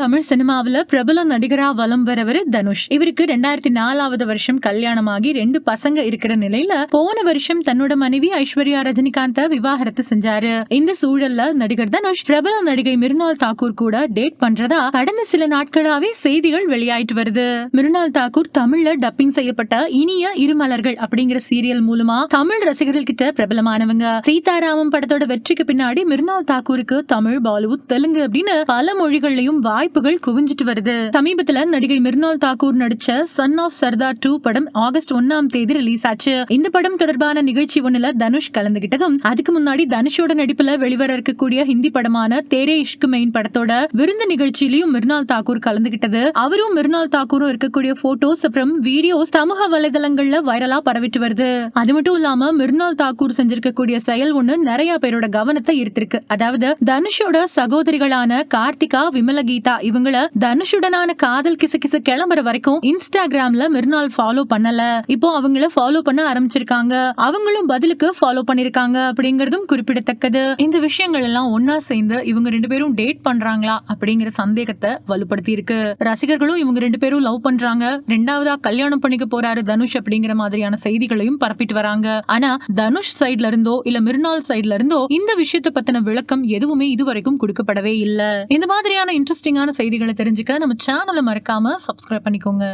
தமிழ் சினிமாவில் பிரபல நடிகரா வலம் வரவர் தனுஷ். இவருக்கு ரெண்டாயிரத்தி நாலாவது வருஷம் கல்யாணமாகி ரெண்டு பசங்க இருக்கிற நிலையில போன வருஷம் தன்னோட மனைவி ஐஸ்வர்யா ரஜினிகாந்த விவாகரத்து செஞ்சாரு. இந்த சூழல்ல நடிகர் தனுஷ் பிரபல நடிகை மிருனால் தாக்கூர் கூட டேட் பண்றதா கடந்த சில நாட்களாவே செய்திகள் வெளியாயிட்டு வருது. மிருனால் தாக்கூர் தமிழ்ல டப்பிங் செய்யப்பட்ட இனிய இருமலர்கள் அப்படிங்கிற சீரியல் மூலமா தமிழ் ரசிகர்கள் கிட்ட பிரபலமானவங்க. சீதாராமம் படத்தோட வெற்றிக்கு பின்னாடி மிருனால் தாக்கூருக்கு தமிழ் பாலிவுட் தெலுங்கு அப்படின்னு பல மொழிகள்லயும் வாய்ப்புகள் குவிஞ்சிட்டு வருது. சமீபத்துல நடிகை மிர்னால் தாக்கூர் நடிச்ச சன் ஆஃப் சர்தார் டூ படம் ஆகஸ்ட் ஒன்னாம் தேதி ரிலீஸ் ஆச்சு. இந்த படம் தொடர்பான நிகழ்ச்சி ஒண்ணுல தனுஷ் கலந்துகிட்டதும் அதுக்கு முன்னாடி தனுஷோட நடிப்புல வெளிவர இருக்கக்கூடிய ஹிந்தி படமான தேரே இஷ்கு மெயின் படத்தோட விருந்து நிகழ்ச்சியிலையும் மிர்னால் தாக்கூர் கலந்துகிட்டது. அவரும் மிர்னால் தாக்கூரும் இருக்கக்கூடிய போட்டோஸ் அப்புறம் வீடியோஸ் சமூக வலைதளங்கள்ல வைரலா பரவிட்டு வருது. அது மட்டும் இல்லாம மிர்னால் தாக்கூர் செஞ்சிருக்கக்கூடிய செயல் ஒண்ணு நிறைய பேரோட கவனத்தை ஈர்த்திருக்கு. அதாவது தனுஷோட சகோதரிகளான கார்த்திகா விமலகீதா இவங்கள தனுஷுடனான காதல் கிசு கிசு கிளம்புற வரைக்கும் இன்ஸ்டாகிராம்ல மிர்னால் ஃபாலோ பண்ணல. இப்போ அவங்கள ஃபாலோ பண்ண ஆரம்பிச்சிருக்காங்க. அவங்களும் பதிலுக்கு ஃபாலோ பண்ணிருக்காங்க அப்படிங்கறதும் குறிப்பிடத்தக்கது. இந்த விஷயங்கள் எல்லாம் ஒன்னா சேர்ந்து இவங்க ரெண்டு பேரும் டேட் பண்றாங்களா அப்படிங்கிற சந்தேகத்தை வலுப்படுத்தி இருக்கு ரசிகர்களும் இவங்க ரெண்டு பேரும் லவ் பண்றாங்க. ரெண்டாவதா கல்யாணம் பண்ணிக்க போறாரு தனுஷ் அப்படிங்கிற மாதிரியான செய்திகளையும் பரப்பிட்டு வராங்க. ஆனா தனுஷ் சைட்ல இருந்தோ இல்ல மிர்னால் சைட்ல இருந்தோ இந்த விஷயத்தை பத்தின விளக்கம் எதுவுமே இதுவரைக்கும் கொடுக்கப்படவே இல்ல. இந்த மாதிரியான இன்ட்ரெஸ்டிங் இன்ட்ரெஸ்டிங்கான செய்திகளை தெரிஞ்சுக்க நம்ம சேனலை மறக்காம சப்ஸ்கிரைப் பண்ணிக்கோங்க.